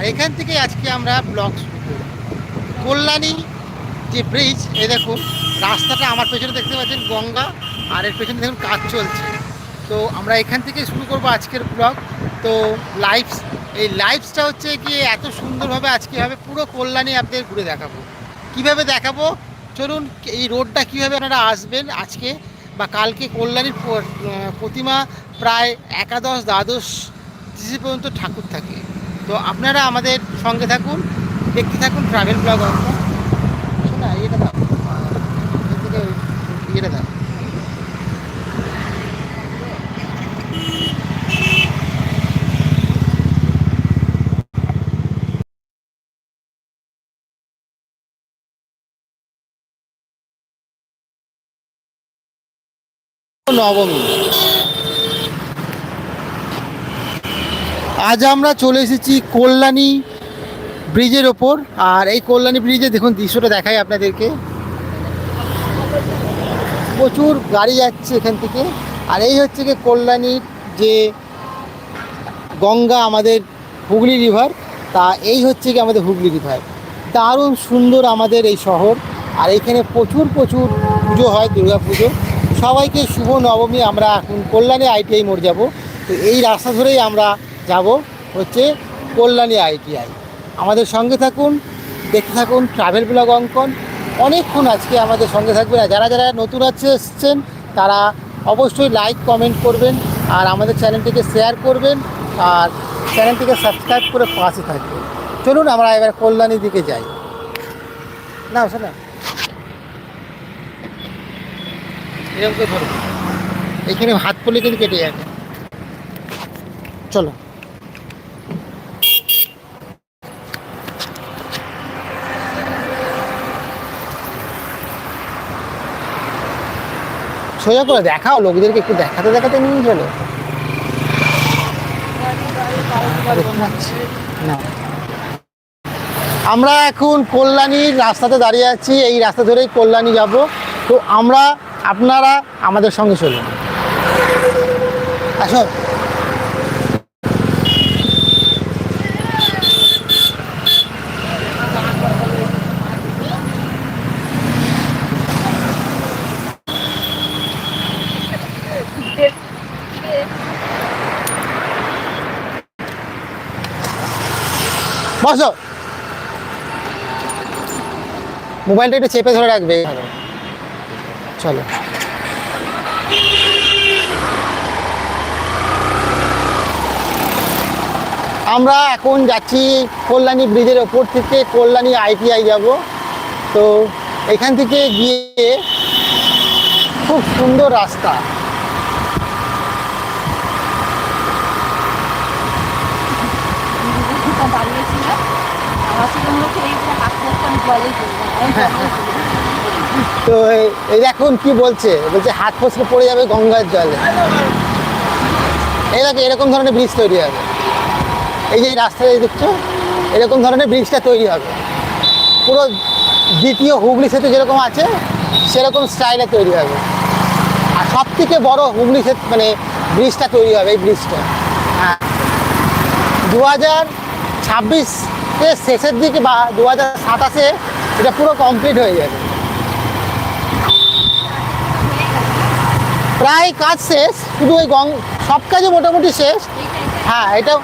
আর এখান থেকে আজকে আমরা করব কল্যাণী যে ব্রিজ এ দেখুন, রাস্তাটা আমার পেছনে দেখতে পাচ্ছেন গঙ্গা, আর এর পেছনে দেখুন কাজ চলছে। তো আমরা এখান থেকে শুরু করব আজকের ব্লগ তো লাইভস এই লাইভসটা হচ্ছে গিয়ে এত সুন্দরভাবে আজকে হবে, পুরো কল্যাণী আপনাদের ঘুরে দেখাবো। কীভাবে দেখাবো? চলুন, এই রোডটা কীভাবে আপনারা আসবেন আজকে, বা কালকে কল্যাণীর প্রতিমা প্রায় একাদশ, দ্বাদশ পর্যন্ত ঠাকুর থাকে। তো আপনারা আমাদের সঙ্গে থাকুন দেখতে থাকুন ট্রাভেল ব্লগ নবমী। আজ আমরা চলে এসেছি কল্যাণী ব্রিজের ওপর। আর এই কল্যাণী ব্রিজে দেখুন, দৃশ্যটা দেখাই আপনাদেরকে। প্রচুর গাড়ি যাচ্ছে এখান থেকে। আর এই হচ্ছে কি কল্যাণীর যে গঙ্গা আমাদের হুগলি রিভার তা এই হচ্ছে কি আমাদের হুগলি রিভার দারুণ সুন্দর আমাদের এই শহর। আর এখানে প্রচুর প্রচুর পুজো হয়, দুর্গা পুজো। সবাইকে শুভ নবমী, আমরা এখন কল্যাণী আইটিআই মোড় যাব। তো এই রাস্তা ধরেই আমরা যাব হচ্ছে কল্যাণী আইটিআই। আমাদের সঙ্গে থাকুন, দেখতে থাকুন ট্রাভেল ব্লগ অঙ্কন। অনেকক্ষণ আজকে আমাদের সঙ্গে থাকবেন আর যারা যারা নতুন আছে এসছেন, তারা অবশ্যই লাইক কমেন্ট করবেন আর আমাদের চ্যানেলটিকে শেয়ার করবেন আর চ্যানেলটিকে সাবস্ক্রাইব করে পাশে থাকবেন। চলুন আমরা এবার কল্যাণীর দিকে যাই। না শোনা। এখানে হাত পড়লে কিন্তু কেটে যাবে। চলো। সোজা করে দেখাও, লোকদেরকে একটু দেখাতে দেখাতে নিয়ে চলো। আমরা এখন কল্যাণীর রাস্তাতে দাঁড়িয়ে আছি, এই রাস্তা ধরেই কল্যাণী যাব। তো আমরা, আপনারা আমাদের সঙ্গে চলুন। আসো বসো। মোবাইলটা একটু চেপে ধরে রাখবে। চলো। আমরা এখন যাচ্ছি কল্যাণী ব্রিজের ওপর থেকে কল্যাণী আইটিআই যাব। তো এখান থেকে গিয়ে খুব সুন্দর রাস্তা। তো এই- দেখুন কি বলছে? বলছে হাত ফসকে পড়ে যাবে গঙ্গার জলে। এই এরকম ধরনের ব্রিজ তৈরি হবে। এই যে রাস্তায় দেখছ, এরকম ধরনের ব্রিজটা তৈরি হবে। পুরো দ্বিতীয় হুগলি সেতু যেরকম আছে, সেরকম স্টাইলে তৈরি হবে। আর সব থেকে বড় হুগলি সেতু মানে ব্রিজটা তৈরি হবে এই ব্রিজটা। হ্যাঁ। দু হাজার ছাব্বিশের শেষের দিকে বা দু হাজার সাতাশে এটা পুরো কমপ্লিট হয়ে যাবে। প্রায় কাজ শেষ, শুধু ওই গং সব কাজে মোটামুটি শেষ। হ্যাঁ এটা